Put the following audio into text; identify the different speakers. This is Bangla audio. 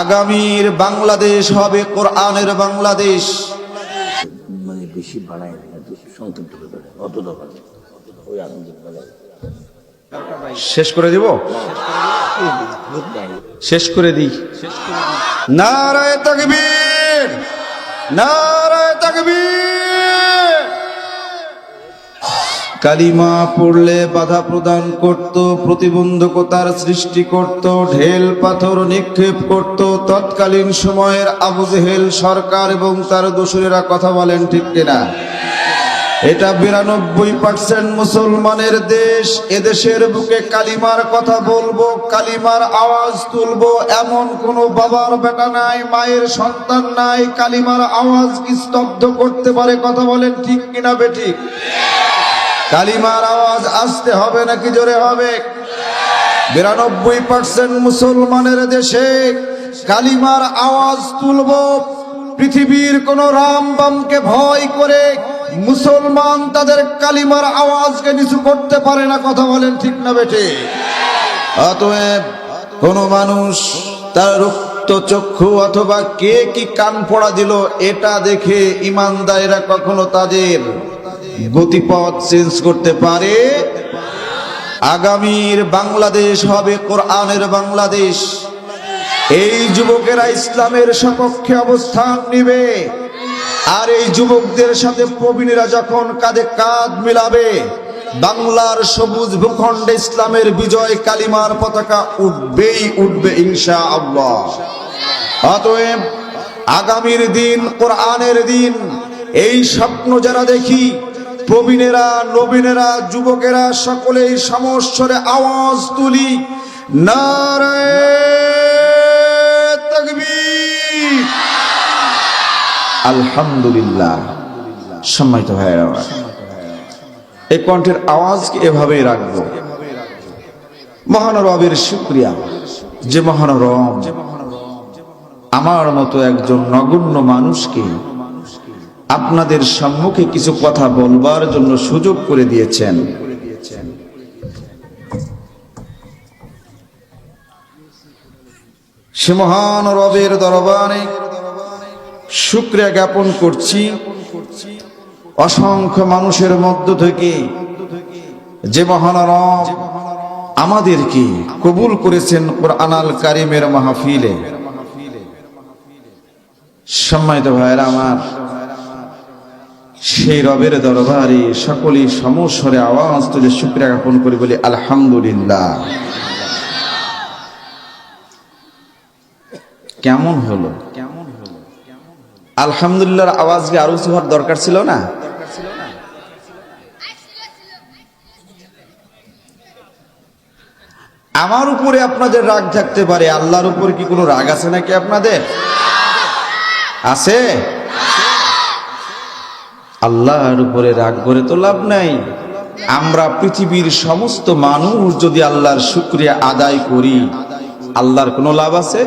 Speaker 1: আগামীর বাংলাদেশ হবে কোরআনের বাংলাদেশ।
Speaker 2: মানে বেশি বাড়ায় না একটু সংক্ষিপ্ত করে বলে অত দরকার ওই
Speaker 1: শেষ করে দিব? শেষ করে দিই। নারায় তাকবীর নারায় তাকবীর। কালিমা পড়লে বাধা প্রদান করত, প্রতিবন্ধকতার সৃষ্টি করত, ঢেল পাথর নিক্ষেপ করত। তৎকালীন সময়ের আবু জেহেল সরকার এবং তার দোসরেরা কথা বলেন ঠিক কিনা? এটা বিরানব্বই পার্সেন্ট মুসলমানের দেশ। এদেশের বুকে কালিমার কথা বলব, কালিমার আওয়াজ তুলবো। এমন কোন বাবার বেটা নাই, মায়ের সন্তান নাই, কালিমার আওয়াজ কি স্তব্ধ করতে পারে কথা বলেন ঠিক কিনা বেঠিক? কালিমার আওয়াজ আসতে হবে নাকি জোরে হবে? বিরানব্বই পার্সেন্ট মুসলমানের দেশে কালিমার আওয়াজ তুলব। পৃথিবীর কোন রামবামকে ভয় করে মুসলমান তাদের কালিমার আওয়াজকে নিচু করতে পারে না, কথা বলেন ঠিক না বেটে অতএব কোন মানুষ তার রক্ত চক্ষু অথবা কে কি কান পড়া দিল, এটা দেখে ইমানদারেরা কখনো তাদের গতিপথ চেঞ্জ করতে পারে। আগামীর বাংলাদেশ হবে কোরআনের বাংলাদেশ। এই যুবকেরা ইসলামের সপক্ষে অবস্থান নিবে। আর এই যুবকদের সাথে প্রবীণেরা যখন কাঁধে কাঁধ মিলাবে, বাংলার সবুজ ভূখণ্ডে ইসলামের বিজয় কালিমার পতাকা উঠবেই উঠবে ইনশা আল্লাহ অতএব আগামীর দিন, কোরআনের দিন, এই স্বপ্ন যারা দেখি প্রবীণেরা, নবীনেরা, যুবকেরা, সকলেই সমস্বরে আওয়াজ তুলি। নারায় আলহামদুলিল্লাহ। সম্মানিত ভাইয়েরা। এই কণ্ঠের আওয়াজকে এভাবেই রাখব। মহানরবের শুক্রিয়া। যে মহানরম আমার মতো একজন নগণ্য মানুষকে আপনাদের সম্মুখে কিছু কথা বলবার জন্য সুযোগ করে দিয়েছেন। সে মহান রবের দরবারে শুক্রিয়া জ্ঞাপন করছি। অসংখ্য মানুষের মধ্য থেকে যে মহান রব আমাদেরকে কবুল করেছেন কোরআনাল কারিমের মাহফিলে। সম্মানিত ভাইয়েরা আমার সেই রবের দরবারে সকলেই সমস্বরে আওয়াজ তুলে শুক্রিয়া জ্ঞাপন করি বলি, আলহামদুলিল্লাহ। কেমন হলো? কেমন হলো আলহামদুলিল্লাহর আওয়াজ কি আরও কিছু হওয়ার দরকার ছিল না? আমার উপরে আপনাদের রাগ থাকতে পারে। আল্লাহর উপর কি কোনো রাগ আছে নাকি আপনাদের? আছে? আল্লাহর উপরে রাগ করে তো লাভ নাই। আমরা পৃথিবীর সমস্ত মানুষ যদি আল্লাহর শুক্রিয়া আদায় করি, আল্লাহর কোনো লাভ আছে?